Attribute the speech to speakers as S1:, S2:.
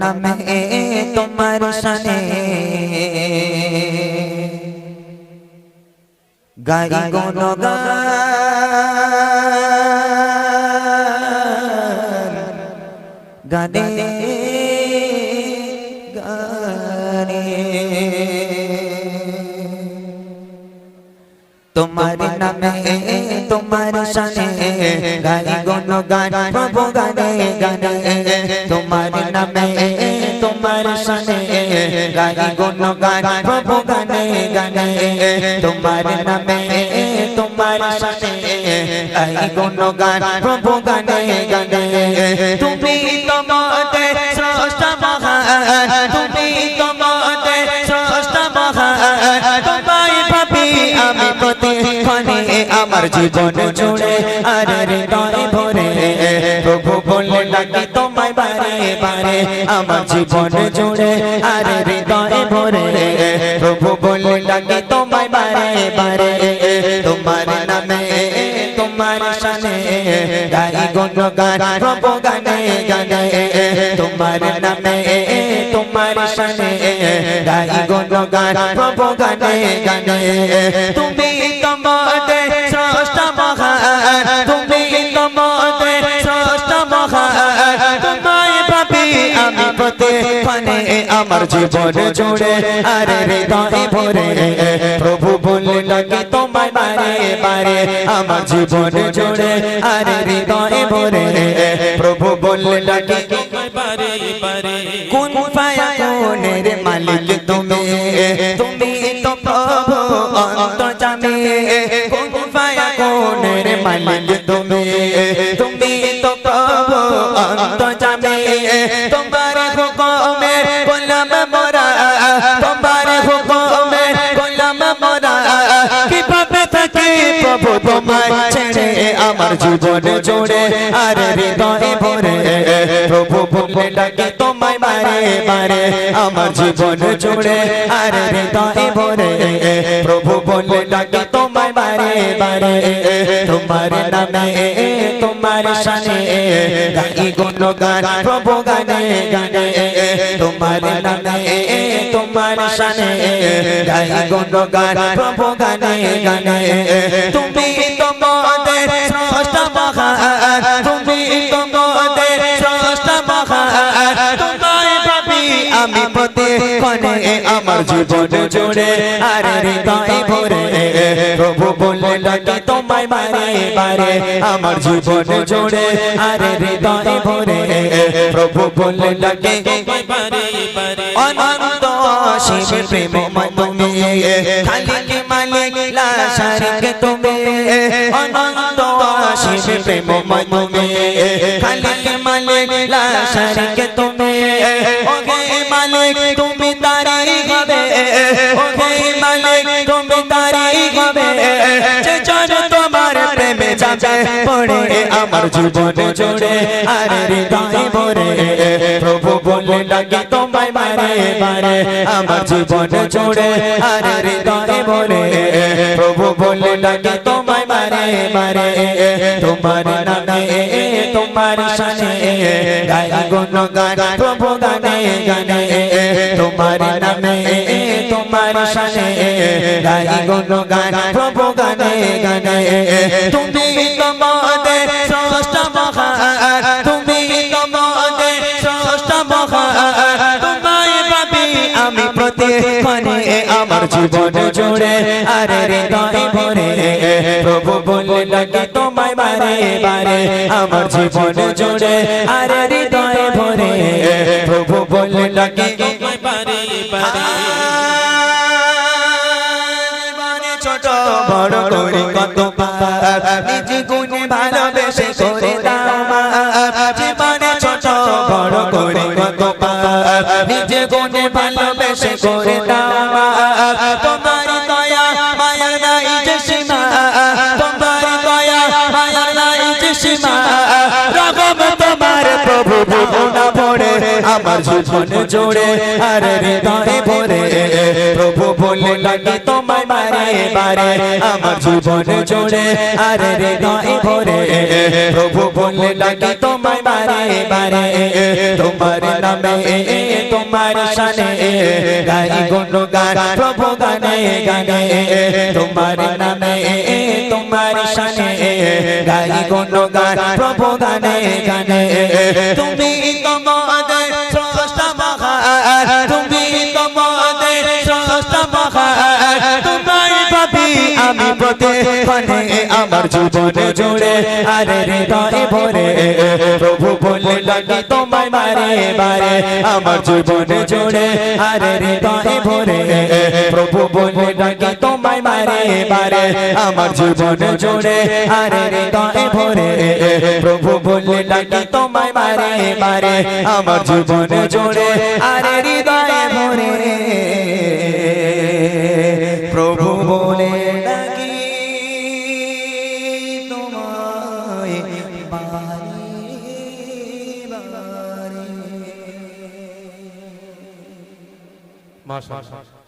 S1: নামে তোমার শানে। গাই গান গানে গানে। তোমার নামে, তোমার শানে, গাই গণ গান, প্রভু গানে গানে। তোমার নামে, তোমার শানে, গাই গণ গান, প্রভু গানে গানে। তোমার নামে, তোমার শানে, গাই গণ গান, প্রভু গানে গানে। তুমি তোমাদের স্রষ্টা মহান আমার জীবন জুড়ে, আর হৃদয় ভরে, প্রভু বলে ডাকি তোমায় বারে বারে, আমার জীবন জুড়ে, আর হৃদয় ভরে, প্রভু বলে ডাকি তোমায় বারে বারে, তোমার নামে শানে গাই গণ গান, প্রভু গানে গানে। তোমার নামে, তোমার শানে, গাই গণ গান, প্রভু গানে গানে। তুমি তোমাদের স্রষ্টা মহান, তুমি তোমাদের স্রষ্টা মহান। আমার জীবন জুড়ে, আর হৃদয় ভরে। প্রভু বলে ডাকি তোমায় বারে পারে আমার জীবন জুড়ে আর হৃদয়ে ভরে। প্রভু বললে ডাকে কোন পায়া কোনের মালিক তুমি? তুমি তো প্রভু অন্তর্জামী। কোন পায়া কোনের মালিক জীবন জুড়ে আর হৃদয় ভরে। প্রভু বলে ডাকি তোমায় বারে বারে আমার জীবন জুড়ে আর হৃদয় ভরে। প্রভু বলে ডাকি তোমায় বারে বারে তোমার নামে তোমার শানে গাই গুণ গান প্রভু গানে গানে। তোমার নামে তোমার শানে গাই গুণ গান প্রভু গানে গানে। তুমি জীবন জুড়ে, আর হৃদয় ভরে। প্রভু বলে ডাকি তোমায় বারে বারে আমার জীবন জুড়ে, আর হৃদয় ভরে। প্রভু বলে ডাকি তোমায় বারে বারে অনন্ত শিব প্রেম তুমি খালিক মালিক লা শারিক তুমি। অনন্ত শিব প্রেম তুমি খালিক মালিক লা শারিক তুমি ওহে মালিক, তুমি যাবে পড়ে আমার জীবন জুড়ে আর হৃদয় ভরে প্রভু বলে ডাকি তোমায় বারে বারে আমার জীবন জুড়ে আর হৃদয় ভরে প্রভু বলে ডাকি তোমায় বারে বারে তোমার নামে তোমার শানে গাই গুণ গান প্রভু গানে গানে তোমার নামে তোমার শানে গাই গুণ গান প্রভু গানে গানে জীবন জুড়ে আর হৃদয় ভরে প্রভু বলে লাগে তোমায় বারে বারে আমার জীবন জুড়ে আর হৃদয় ভরে প্রভু বলে লাগে তোমায় বারে বারে ছোট বড় করে কত নিজ গুণে ভালোবেসে করে দাও মা। জীবনে ছোট বড় করে কত নিজ গুণে দাও মা তোমার দয়া মায়া নাই যে সীমা। তোমার দয়া মায়া নাই যে সীমা। রকম তোমার প্রভু না পড়ে আমার জীবন জোড়ে, আর হৃদয়ে ভরে। প্রভু বলে লাগে তোমায় বারে বারে, আমার জীবন জোড়ে, আর হৃদয়ে ভরে। প্রভু বলে লাগে তোমায় বারে বারে, তোমার নামে তোমার শানে গাই গুণ গান প্রভু গানে। গানে তোমার নামে, তোমার শানে গাই গুণ গান। প্রভু গানে গানে তুমি আমি প্রতিক্ষণে আমার জীবন জুড়ে, আরে হৃদয়ে ভরে। লাগে তোমায় বারে বারে আমার জীবন জুড়ে আরে হৃদয়ে ভরে। প্রভু বলে লাগে তোমায় বারে বারে আমার জীবন জুড়ে আরে হৃদয়ে ভরে। প্রভু বলে লাগে তোমায় বারে বারে আমার জীবন জুড়ে আরে হৃদয়ে ভরে। প্রভু বলে ডাকি তোমায় বারে বারে
S2: মাশাআল্লাহ